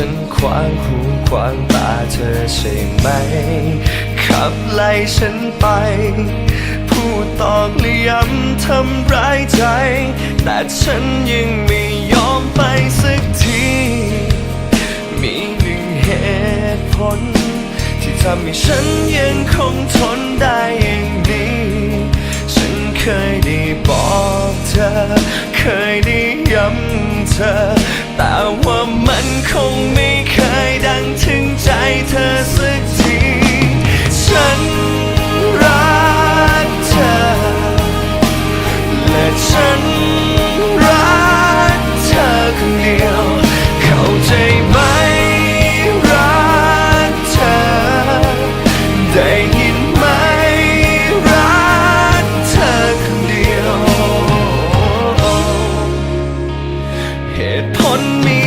ฉันควางหูควางตาเธอใช่ไหม ขับไล่ฉันไป พูดตอกเลี่ยมทำร้ายใจ แต่ฉันยังไม่ยอมไปสักที มีหนึ่งเหตุผล ที่ทำให้ฉันยังคงทนได้อย่างนี้ ฉันเคยได้บอกเธอ เคยได้ย้ำเธอแต่ว่ามันคง ทนมี